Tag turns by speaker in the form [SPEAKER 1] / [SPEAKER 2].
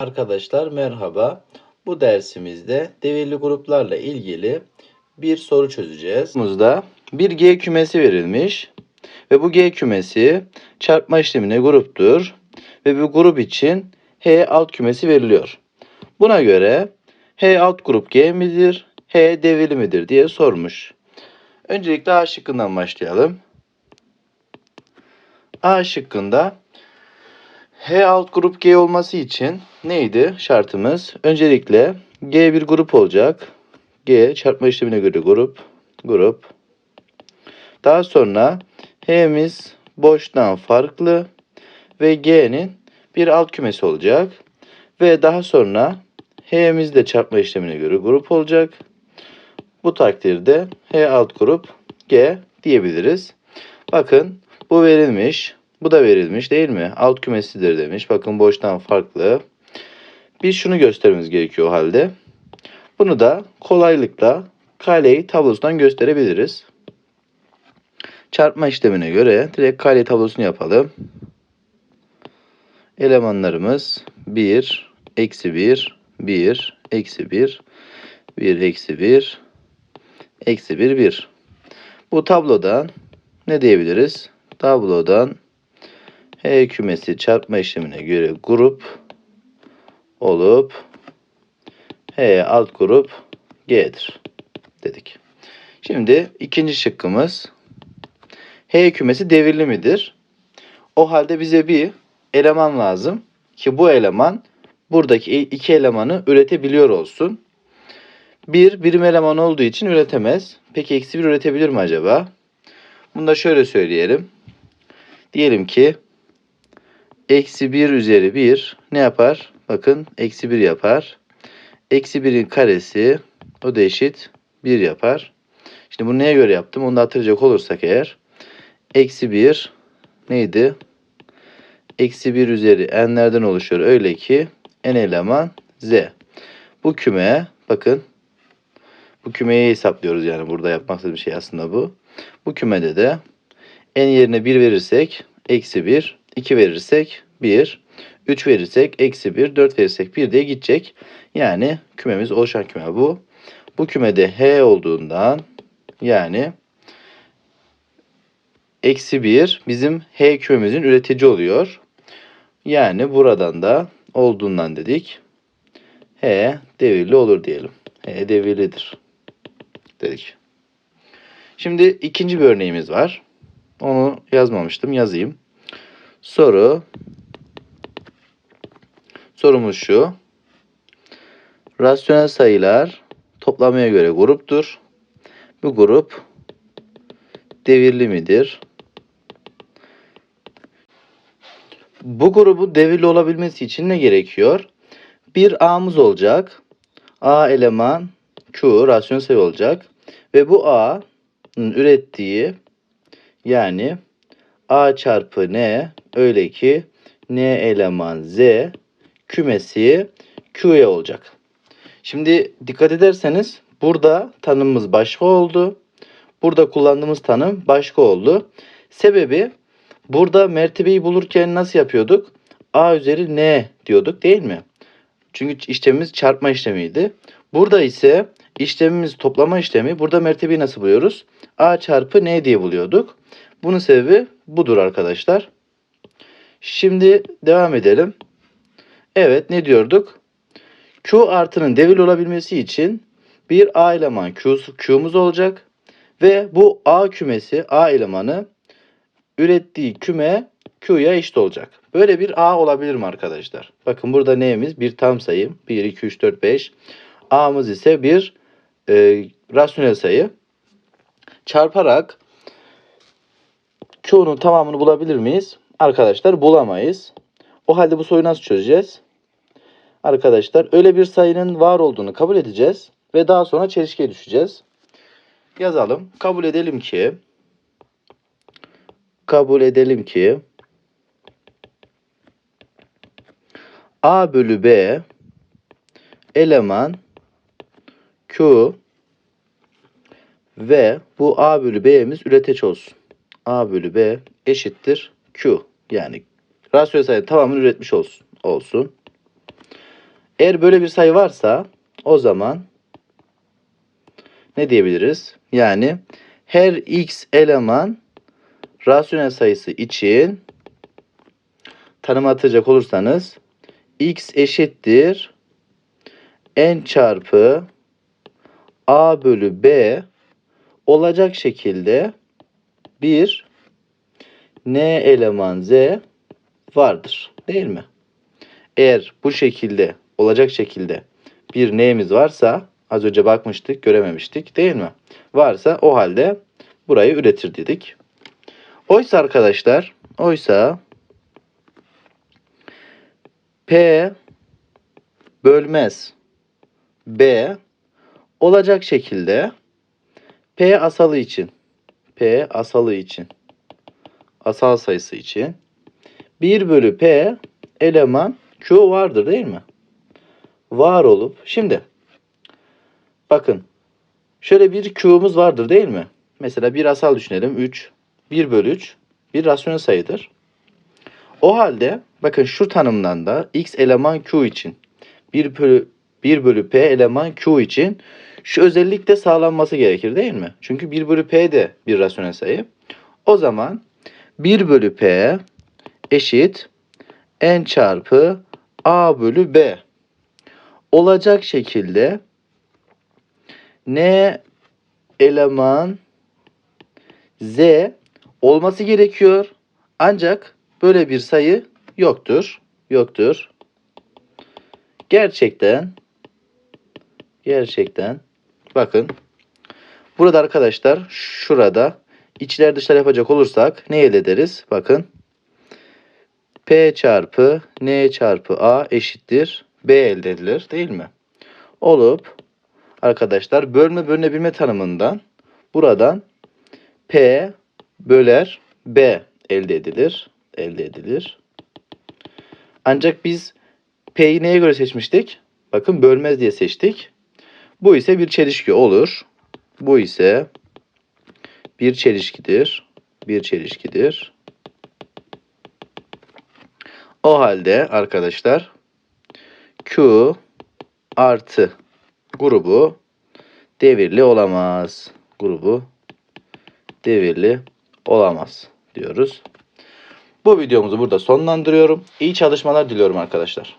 [SPEAKER 1] Arkadaşlar merhaba. Bu dersimizde devirli gruplarla ilgili bir soru çözeceğiz. Burada bir G kümesi verilmiş ve bu G kümesi çarpma işlemine gruptur ve bu grup için H alt kümesi veriliyor. Buna göre H alt grup G midir, H devirli midir diye sormuş. Öncelikle A şıkkından başlayalım. A şıkkında H alt grup G olması için neydi şartımız? Öncelikle G bir grup olacak. G çarpma işlemine göre grup. Grup. Daha sonra H'miz boştan farklı ve G'nin bir alt kümesi olacak. Ve daha sonra H'miz de çarpma işlemine göre grup olacak. Bu takdirde H alt grup G diyebiliriz. Bakın bu verilmiş. Bu da verilmiş değil mi? Alt kümesidir demiş. Bakın boştan farklı. Biz şunu göstermemiz gerekiyor o halde. Bunu da kolaylıkla kaleyi tablosundan gösterebiliriz. Çarpma işlemine göre direkt kale tablosunu yapalım. Elemanlarımız 1, eksi 1, 1, eksi 1, 1, eksi 1, eksi 1, 1. Bu tablodan ne diyebiliriz? Tablodan H kümesi çarpma işlemine göre grup olup H alt grup G'dir dedik. Şimdi ikinci şıkkımız H kümesi devirli midir? O halde bize bir eleman lazım ki bu eleman buradaki iki elemanı üretebiliyor olsun. Bir birim eleman olduğu için üretemez. Peki eksi bir üretebilir mi acaba? Bunu da şöyle söyleyelim. Diyelim ki eksi 1 üzeri 1 ne yapar? Bakın eksi 1 yapar. Eksi 1'in karesi o da eşit 1 yapar. Şimdi bunu neye göre yaptım? Onu da hatırlayacak olursak eğer. Eksi 1 neydi? Eksi 1 üzeri n'lerden oluşuyor. Öyle ki n eleman z. Bu küme bakın bu kümeyi hesaplıyoruz yani burada yapmak istediğim şey aslında bu. Bu kümede de n yerine 1 verirsek eksi 1, 2 verirsek 1, 3 verirsek eksi 1, 4 verirsek 1 diye gidecek. Yani kümemiz oluşan küme bu. Bu kümede h olduğundan yani eksi 1 bizim h kümemizin üretici oluyor. Yani buradan da olduğundan dedik. H devirli olur diyelim. H devirlidir dedik. Şimdi ikinci bir örneğimiz var. Onu yazmamıştım. Yazayım. Soru. Sorumuz şu. Rasyonel sayılar toplamaya göre gruptur. Bu grup devirli midir? Bu grubu devirli olabilmesi için ne gerekiyor? Bir A'mız olacak. A eleman Q rasyonel sayı olacak. Ve bu A'nın ürettiği yani A çarpı N öyle ki N eleman Z kümesi Q'ye olacak. Şimdi dikkat ederseniz burada tanımımız başka oldu. Burada kullandığımız tanım başka oldu. Sebebi burada mertebeyi bulurken nasıl yapıyorduk? A üzeri N diyorduk değil mi? Çünkü işlemimiz çarpma işlemiydi. Burada ise işlemimiz toplama işlemi. Burada mertebeyi nasıl buluyoruz? A çarpı N diye buluyorduk. Bunun sebebi budur arkadaşlar. Şimdi devam edelim. Evet ne diyorduk? Q artının devirli olabilmesi için bir A eleman Q, Q'muz olacak. Ve bu A kümesi A elemanı ürettiği küme Q'ya eşit olacak. Böyle bir A olabilir mi arkadaşlar? Bakın burada neyimiz? Bir tam sayı. 1, 2, 3, 4, 5. A'mız ise bir e, rasyonel sayı. Çarparak Q'nun tamamını bulabilir miyiz? Arkadaşlar bulamayız. O halde bu soruyu nasıl çözeceğiz? Arkadaşlar öyle bir sayının var olduğunu kabul edeceğiz ve daha sonra çelişkiye düşeceğiz. Yazalım. Kabul edelim ki kabul edelim ki A bölü B eleman Q ve bu A bölü B'miz üreteç olsun. A bölü B eşittir Q. Yani rasyonel sayı tamamını üretmiş olsun. olsun. Eğer böyle bir sayı varsa o zaman ne diyebiliriz? Yani her x eleman rasyonel sayısı için tanım atacak olursanız x eşittir n çarpı a bölü b olacak şekilde bir n eleman z vardır. Değil mi? Eğer bu şekilde olacak şekilde bir n'miz varsa az önce bakmıştık görememiştik değil mi? Varsa o halde burayı üretir dedik. Oysa arkadaşlar oysa P bölmez B olacak şekilde P asalı için P asalı için asal sayısı için 1 bölü P eleman Q vardır değil mi? Var olup şimdi bakın şöyle bir Q'muz vardır değil mi? Mesela bir asal düşünelim 3 1 bölü 3 bir rasyonel sayıdır. O halde bakın şu tanımdan da x eleman q için 1 bölü 1 bölü p eleman q için şu özellik de sağlanması gerekir değil mi? Çünkü 1 bölü p de bir rasyonel sayı. O zaman 1 bölü p eşit n çarpı a bölü b olacak şekilde n eleman z olması gerekiyor. Ancak böyle bir sayı yoktur. Yoktur. Gerçekten gerçekten bakın burada arkadaşlar şurada içler dışlar yapacak olursak ne elde ederiz? Bakın P çarpı N çarpı A eşittir B elde edilir değil mi? Olup arkadaşlar bölme bölünebilme tanımından buradan P böler B elde edilir. Elde edilir. Ancak biz P'yi neye göre seçmiştik? Bakın bölmez diye seçtik. Bu ise bir çelişki olur. Bu ise bir çelişkidir. Bir çelişkidir. O halde arkadaşlar Q artı grubu devirli olamaz. Grubu devirli olamaz diyoruz. Bu videomuzu burada sonlandırıyorum. İyi çalışmalar diliyorum arkadaşlar.